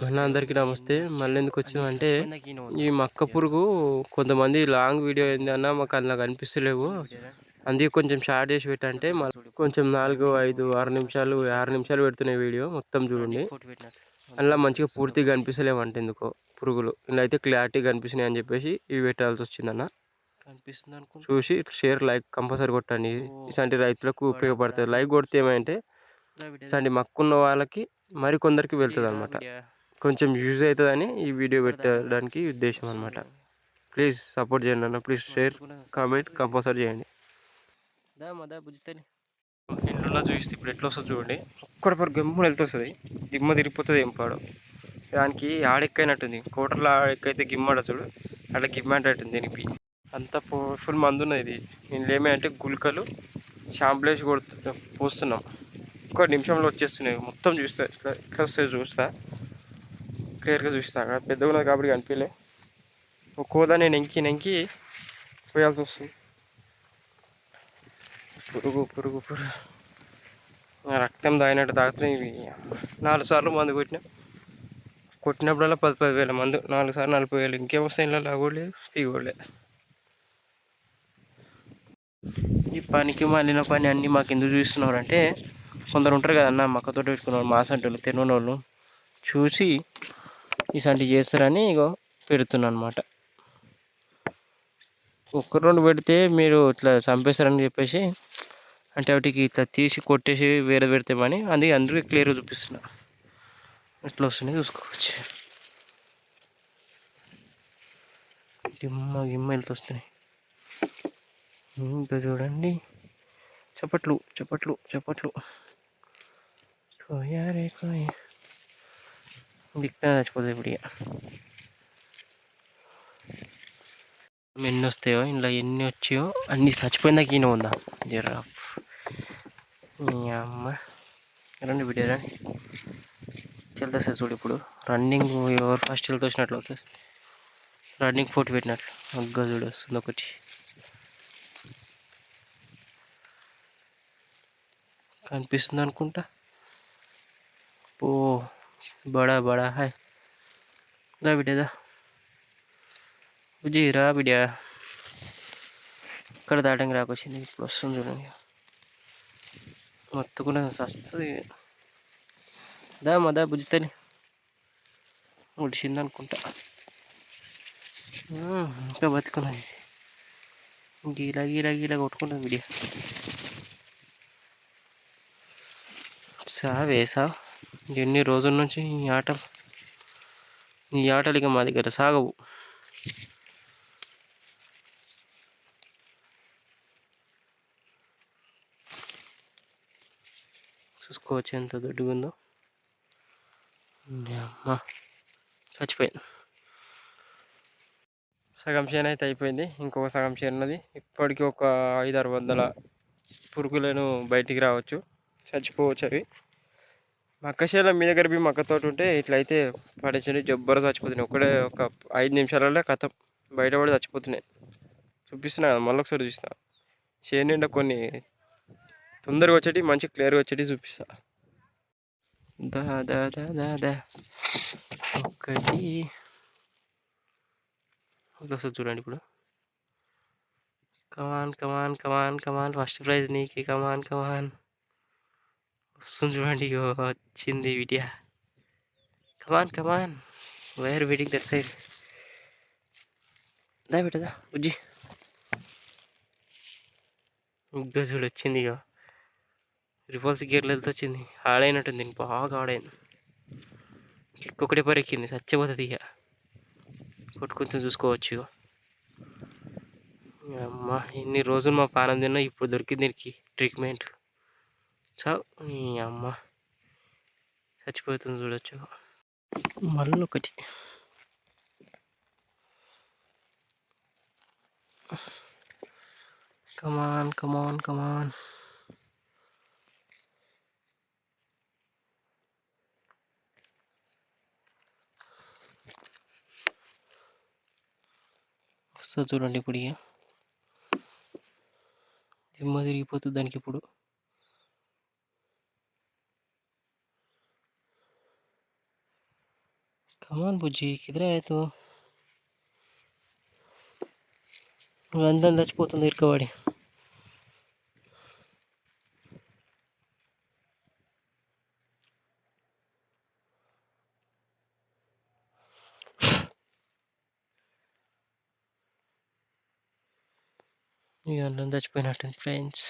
అన్న అందరికీ నమస్తే మళ్ళీ ఎందుకు వచ్చినాం అంటే ఈ మక్క పురుగు కొంతమంది లాంగ్ వీడియో ఏంది అన్న మాకు అందులో కనిపిస్తలేవు అందుకే కొంచెం షార్ట్ చేసి పెట్టంటే మళ్ళీ కొంచెం నాలుగు ఐదు ఆరు నిమిషాలు ఆరు నిమిషాలు పెడుతున్నాయి వీడియో మొత్తం చూడండి అందులో మంచిగా పూర్తిగా కనిపిస్తలేవు అంటే ఎందుకో పురుగులు ఇలా అయితే క్లారిటీ కనిపిస్తున్నాయి అని చెప్పేసి ఇవి పెట్టాల్సి వచ్చిందన్న కనిపిస్తుంది చూసి షేర్ లైక్ కంపల్సరీ కొట్టండి ఇలాంటి రైతులకు ఉపయోగపడుతుంది లైక్ కొడితే ఏమంటే ఇలాంటి మక్కున్న వాళ్ళకి మరి కొందరికి వెళ్తుంది అనమాట కొంచెం యూజ్ అవుతుందని ఈ వీడియో పెట్టడానికి ఉద్దేశం అనమాట ప్లీజ్ సపోర్ట్ చేయండి అన్న ప్లీజ్ షేర్ కామెంట్ కంపల్సరీ చేయండి. ఇంట్లో చూస్తే ఇప్పుడు ఎట్లా వస్తుంది చూడండి. ఒక్కడి పరు గమ్మున వెళ్తుంది దిమ్మ తిరిగిపోతుంది ఏం పాడు. దానికి ఆడెక్కైనట్టుంది. కోటర్లో ఆడెక్కైతే గిమ్మడ చూడు. అట్లా గిమ్మంటట్టుంది దీనికి అంత ఫుల్ మందు ఉన్నది ఇది. దీనిలో ఏమంటే గుల్కలు షాంపులేసి కొడుతు పోస్తున్నాం. ఒక్క నిమిషంలో వచ్చేస్తున్నాయి. మొత్తం చూస్తా ఇట్లా ఇట్లా వస్తాయి చూస్తా. క్లియర్గా చూస్తా పెద్దగా ఉన్నది కాబట్టి కనిపించలే ఒక కోదా నేను ఎంకి నెంకి పోయాల్సి వస్తుంది. పురుగు పురుగు పురుగు. రక్తం తాగినట్టు తాగితే ఇవి నాలుగు సార్లు మందు కొట్టినా. కొట్టినప్పుడల్లా పది పది వేల మందు. నాలుగు సార్లు నలభై వేలు. ఇంకేమొస్తాయి ఇలా లాగోలేదు పీగోలేదు ఈ పనికి మళ్ళిన పని అన్నీ మాకు ఎందుకు చూస్తున్నారు అంటే కొందరు ఉంటారు కదన్న మక్కతో వాళ్ళు మాసంటోళ్ళు తెలియని వాళ్ళు చూసి ఇలాంటివి చేస్తారని ఇగో పెడుతున్నా అనమాట ఒక్క రెండు పెడితే మీరు ఇట్లా చంపేస్తారని చెప్పేసి అంటే వాటికి ఇట్లా తీసి కొట్టేసి వేరే పెడతామని అందుకే అందరికీ క్లియర్గా చూపిస్తున్నా. ఇట్లా వస్తున్నాయి చూసుకోవచ్చు. గిమ్మ గిమ్మ వెళ్తూ వస్తున్నాయి. ఇంకా చూడండి. చప్పట్లు చప్పట్లు చప్పట్లు. కోయారే కోయ. దిక్కున చచ్చిపోతుంది ఇప్పుడు ఇక ఎన్ని వస్తాయో ఇంట్లో ఎన్ని వచ్చాయో అన్ని చచ్చిపోయిందాక ఈయన ఉందా జరా అమ్మ రండి బిడ్డ రండి వెళ్తా సార్ చూడు ఇప్పుడు రన్నింగ్ ఎవరు ఫస్ట్ వెళ్తే వచ్చినట్లు అవుతుంది రన్నింగ్ ఫోర్ట్ పెట్టినట్లు అగ్గ చూడు వస్తుంది ఒకటి కనిపిస్తుంది అనుకుంటా ఓ బడా బడా హాయ్ దా బిడ్డదా బుజ్జి రా బిడ్డ ఇక్కడ దాటంగా రాకొచ్చింది ఇప్పుడు వస్తుంది చూడండి మొత్తం వస్తుంది దా మదా దా బుజ్జితని ఉడిసింది అనుకుంటా ఇంకా బతుకున్నది గీలా గీలా గీలా కొట్టుకుంటుంది బిడ్డ సావే సా ఎన్ని రోజుల నుంచి ఈ ఆటలు? ఈ ఆటలు ఇక మా దగ్గర సాగవు. చూసుకోవచ్చు ఎంత దొడ్డుగా ఉందో అమ్మా. చచ్చిపోయింది సగం చేను అయితే అయిపోయింది. ఇంకొక సగం చేను ఉన్నది. ఇప్పటికీ ఒక ఐదారు వందల పురుగులను బయటికి రావచ్చు. చచ్చిపోవచ్చు అవి. మక్క చేల మీ దగ్గర బి మక్క తోట ఉంటే ఇట్లయితే పడేసి జబ్బర చచ్చిపోతున్నాయి. ఒకటే ఒక ఐదు నిమిషాలలో కథ బయటపడి చచ్చిపోతున్నాయి. చూపిస్తున్నా మళ్ళీ ఒకసారి చూస్తా చేను నిండా కొన్ని తొందరగా వచ్చేటి మంచి క్లియర్గా వచ్చేటి చూపిస్తా. దా దా దా దా దా. ఒకటి. ఒకసారి చూడండి ఇప్పుడు. Come on come on come on come on. First prize నీకి కమాన్ కమాన్. వస్తుంది చూడండి ఇగో వచ్చింది విడియా come on come on wire waiting that side దా బిడ్డదా బుజ్జి ఇంకా చూడు వచ్చింది ఇక రిపల్స్ గేర్లతో వచ్చింది ఆడైనట్టుంది దీనికి బాగా ఆడైంది ఇంకొకటి పరిక్కింది చచ్చిపోతుంది ఇక కొట్టుకుంటూ చూసుకోవచ్చు అమ్మ ఎన్ని రోజులు మా పానం తిన్నా ఇప్పుడు దొరికింది దీనికి ట్రీట్మెంట్ సో ఈ అమ్మ చచ్చిపోతుంది చూడొచ్చు. మళ్ళీ ఒకటి కమాన్ కమాన్ కమాన్ వస్తుంది చూడండి ఇప్పుడు ఇక. దిమ్మ తిరిగిపోతుంది దానికి ఇప్పుడు. ಕಮಾನ್ ಬುಜ್ಜಿ ಕಿದ್ರೆ ಆಯಿತು ಒಂದೊಂದು ಹಚ್ಕೋತಂದು ಇಟ್ಕೋಬೇಡಿ ಈಗ ಒಂದೊಂದು ಹಚ್ಬೇಕು ಫ್ರೆಂಡ್ಸ್